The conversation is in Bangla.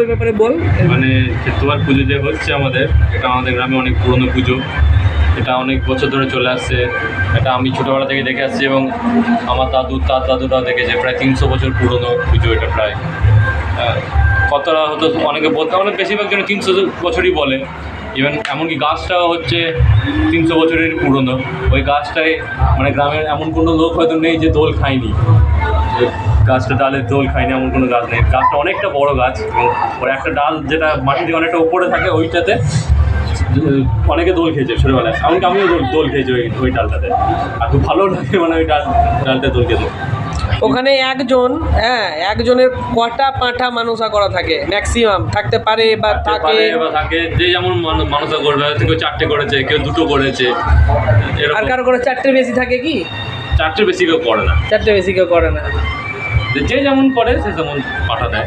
ওই ব্যাপারে বল। মানে ক্ষেত্রবার পুজো যে হচ্ছে আমাদের, এটা আমাদের গ্রামে অনেক পুরনো পুজো। এটা অনেক বছর ধরে চলে আসছে। এটা আমি ছোটোবেলা থেকে দেখে আসছি এবং আমার দাদু, তার দাদুরাও দেখেছে। প্রায় তিনশো বছর পুরনো পুজো এটা প্রায়। কতটা হতো অনেকে বলতে অনেক বেশিরভাগ জন তিনশো বছরই বলে। ইভেন এমনকি গাছটাও হচ্ছে তিনশো বছরের পুরনো। ওই গাছটায় মানে গ্রামের এমন কোনো লোক হয়তো নেই যে দোল খায়নি। গাছটা ডালের দোল খায়নি এমন কোনো গাছ নেই। গাছটা অনেকটা বড় গাছ এবং ওর একটা ডাল যেটা মাটি থেকে অনেকটা উপরে থাকে ওইটাতে অনেকে দোল খেয়েছে ছোটোবেলায়। এমনকি আমিও দোল দোল খেয়েছি ওই ওই ডালটাতে। আর খুব ভালো লাগে মানে ওই ডাল ডালটা দোল খেতে। ওখানে একজন হ্যাঁ একজনের কটা পাঁঠা মানুষা করা থাকে ম্যাক্সিমাম থাকতে পারে বা থাকে। থাকে যে যেমন মানু- মানুষরা করবে কেউ চারটে করেছে কেউ দুটো করেছে আর কারও করে চারটে বেশি থাকে কি? চারটে বেশি কেউ করে না। চারটে বেশি কেউ করে না। যে যেমন করে সে তেমন পাঠা দেয়।